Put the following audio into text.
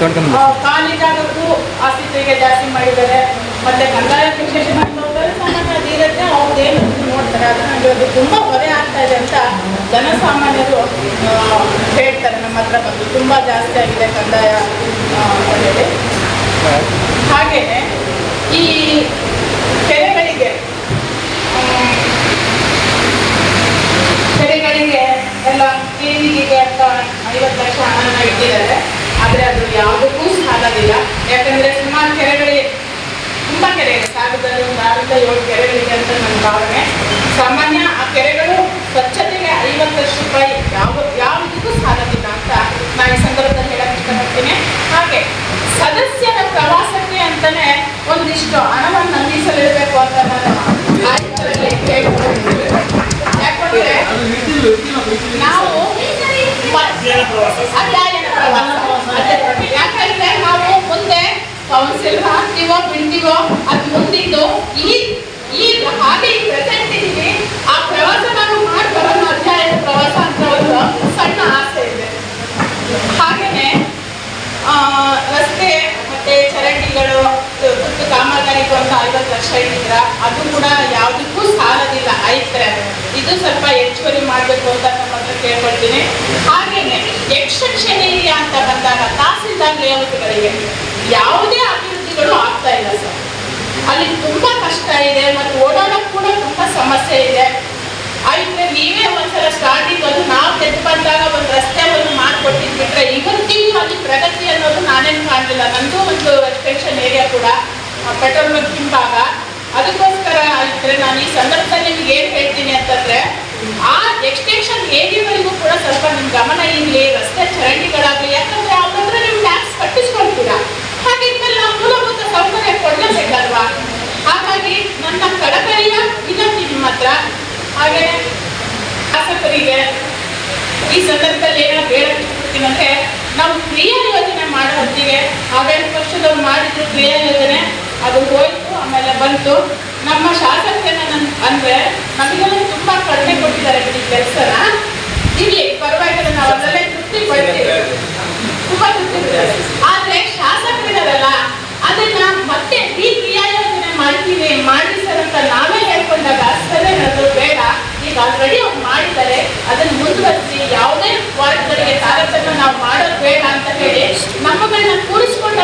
ತೊಡ್ಕೊಂಡು ಆ, ಖಾಲಿ ಜಾಗಕ್ಕೂ ಆಸ್ತಿ ಜಾಸ್ತಿ ಮಾಡಿದ್ದಾರೆ. ಮತ್ತೆ ಕಂದಾಯ ವಿಶೇಷ ಸಾಮಾನ್ಯ ಧೀರತೆ ಅವ್ರದ್ದೇನು ನೋಡ್ತಾರೆ. ಅದು ನನಗೆ ಅದು ತುಂಬ ಹೊರೆ ಆಗ್ತಾ ಇದೆ ಅಂತ ಜನಸಾಮಾನ್ಯರು ಹೇಳ್ತಾರೆ. ನಮ್ಮ ಹತ್ರ ಬಂದು ತುಂಬ ಜಾಸ್ತಿ ಆಗಿದೆ ಕಂದಾಯ ಹಾಗೆಯೇ ಈ ಕೆರೆಗಳಿಗೆ ಕೆರೆಗಳಿಗೆ ಎಲ್ಲ ಕ್ಲೀನಿಗೆ ಅಂತ ಐವತ್ತು ಲಕ್ಷ ಹಣನ ಇಟ್ಟಿದ್ದಾರೆ. ಯಾವುದಕ್ಕೂ ಸಾಲದಿಲ್ಲ. ಯಾಕಂದ್ರೆ ಸುಮಾರು ಕೆರೆಗಳಿಗೆ ತುಂಬ ಕೆರೆ ಇದೆ ಸಾವಿರದಲ್ಲಿ ಒಂದು ಆರಿಂದ ಏಳು ಕೆರೆಗಳಿದೆ ಅಂತ ನನ್ನ ಭಾವನೆ. ಸಾಮಾನ್ಯ ಆ ಕೆರೆಗಳು ಸ್ವಚ್ಛತೆಗೆ ಐವತ್ತು ಲಕ್ಷ ರೂಪಾಯಿ ಯಾವ ಯಾವುದಕ್ಕೂ ಸಾಲದಿಲ್ಲ ಅಂತ ನಾನು ಈ ಸಂದರ್ಭದಲ್ಲಿ ಹೇಳಕ್ ಇಷ್ಟಪಡ್ತೀನಿ. ಹಾಗೆ ಸದಸ್ಯರ ಪ್ರವಾಸಕ್ಕೆ ಅಂತಾನೆ ಒಂದಿಷ್ಟು ಹಣವನ್ನು ಮೀಸಲಿಡಬೇಕು ಅಂತ ನಾನು ಯಾಕಂದ್ರೆ ನಾವು ಅಧ್ಯಯನ ಪ್ರವಾಸ ಅದೇ- ಯಾಕಂದ್ರೆ ನಾವು ಮುಂದೆ ಹಾಕ್ತೀವೋ ಬಿಡ್ತೀವೋ ಅದು ಮುಂದಿದ್ದು. ಈ ಈ ಹಾಗೆ ಪ್ರೆಸೆಂಟ್ ಇದೀವಿ ಆ ಪ್ರವಾಸ ನಾವು ಮಾಡಿ ಬರೋಣ ಅಧ್ಯಯನ ಪ್ರವಾಸ ಅಂತ ಒಂದು ಸಣ್ಣ ಆಸೆ ಇದೆ. ಹಾಗೇನೆ ರಸ್ತೆ ಮತ್ತೆ ಚರಂಡಿಗಳು ತುರ್ತು ಕಾಮಗಾರಿಗೂ ಅಂತ ಐವತ್ತು ಲಕ್ಷ ಇದ್ರ, ಅದು ಕೂಡ ಯಾವುದಕ್ಕೂ ಸಾಲದಿಲ್ಲ. ಐತ್ರೆ ಇದು ಸ್ವಲ್ಪ ಹೆಚ್ಚುವರಿ ಮಾಡಬೇಕು ಅಂತ ನಮ್ಮ ಹತ್ರ ಕೇಳ್ಕೊಳ್ತೀನಿ. ಹಾಗೇನೆ ಎಕ್ಸ್ಟೆನ್ಷನ್ ಏರಿಯಾ ಅಂತ ಬಂದಾಗ ತಹಸೀಲ್ದಾರ್ ಲೇಔಟ್ಗಳಿಗೆ ಯಾವುದೇ ಅಭಿವೃದ್ಧಿಗಳು ಆಗ್ತಾ ಇಲ್ಲ ಸರ್. ಅಲ್ಲಿ ತುಂಬಾ ಕಷ್ಟ ಇದೆ ಮತ್ತು ಓಡಾಡೋಕೆ ಕೂಡ ತುಂಬಾ ಸಮಸ್ಯೆ ಇದೆ. ಆಯ್ತು, ನೀವೇ ಒಂದ್ಸಲ ಸ್ಟಾರ್ಟಿಂಗ್ ಅದು ನಾವು ತೆಗೆದು ಬಂದಾಗ ಒಂದು ರಸ್ತೆ ಒಂದು ಮಾಡ್ಕೊಟ್ಟಿದ್ ಬಿಟ್ರೆ ಇವತ್ತಿಗೂ ಅಲ್ಲಿ ಪ್ರಗತಿ ಅನ್ನೋದು ನಾನೇನು ಕಾಣಲಿಲ್ಲ. ನಂದು ಒಂದು ಎಕ್ಸ್ಟೆನ್ಷನ್ ಏರಿಯಾ ಕೂಡ ಪೆಟ್ರೋಲ್ ಬಂಕ್ ಹಿಂಭಾಗ. ಅದಕ್ಕೋಸ್ಕರ ಇದ್ರೆ ನಾನು ಈ ಸಂದರ್ಭದಲ್ಲಿ ನಿಮ್ಗೆ ಏನ್ ಹೇಳ್ತೀನಿ ಅಂತಂದ್ರೆ ಆ ಎಕ್ಸ್ಟೆನ್ಷನ್ ಏರಿಯಾಗಳಿಗೂ ಕೂಡ ಸ್ವಲ್ಪ ನಿಮ್ ಗಮನ ಇರಲಿ ರಸ್ತೆ ಚರಂಡಿಗಳಾಗಲಿ ಯಾಕಂದ್ರೆ ಅವ್ರ ಹತ್ರ ನೀವು ಟ್ಯಾಕ್ಸ್ ಕಟ್ಟಿಸ್ಕೊಳ್ತೀರಾ ಹಾಗಿದ್ಮೇಲೆ ನಾವು ಮೂಲಭೂತ ಸೌಕರ್ಯ ಕೊಡಲೇಬೇಕಲ್ವಾ ಹಾಗಾಗಿ ನನ್ನ ಕಳಕಳಿಯ ವಿನಂತಿ ನಿಮ್ಮ ಹತ್ರ ಹಾಗೆ ಶಾಸಕರಿಗೆ ಈ ಸಂದರ್ಭದಲ್ಲಿ ಏನೋ ಅಂದ್ರೆ ನಾವು ಕ್ರಿಯಾ ಯೋಜನೆ ಮಾಡೋ ಹೊತ್ತಿಗೆ ಹದಿನೆಂಟು ವರ್ಷದವ್ರು ಮಾಡಿದ್ರು ಕ್ರಿಯಾ ಯೋಜನೆ, ಅದು ಹೋಯ್ತು, ಆಮೇಲೆ ಬಂತು. ನಮ್ಮ ಶಾಸಕರನ್ನ ನನ್ ಅಂದ್ರೆ ನಮಗೆಲ್ಲ ತುಂಬಾ ಕಡಿಮೆ ಕೊಟ್ಟಿದ್ದಾರೆ ಬಿಡಿ ಕೆಲಸನ ಇರ್ಲಿ ಪರವಾಗಿಲ್ಲ ನಾವು ಅದರಲ್ಲೇ ತೃಪ್ತಿ ಪಡ್ತೀವಿ ತುಂಬಾ ತೃಪ್ತಿ ಪಡ್ತೀವಿ. ಆದ್ರೆ ಶಾಸಕರಿದಾರಲ್ಲ ಅದನ್ನ ಮತ್ತೆ ಈ ಕ್ರಿಯಾ ಯೋಜನೆ ಮಾಡ್ತೀವಿ ಮಾಡಿ ಸರ್ ಅಂತ ನಾವೇ ಹೇಳ್ಕೊಂಡಾಗ ಸರಿ ಅದು ಬೇಡ ಈಗ ಆಲ್ರೆಡಿ ಅವ್ರು ಮಾಡಿದ್ದಾರೆ ಅದನ್ನ ಮುಂದುವರಿಸಿ ಯಾವುದೇ ವಾರ್ಡ್ಗಳಿಗೆ ತಾರತಮ್ಯ ನಾವು ಮಾಡೋದು ಬೇಡ ಅಂತ ಹೇಳಿ ನಮ್ಮಗಳನ್ನ ಕೂರಿಸ್ಕೊಂಡು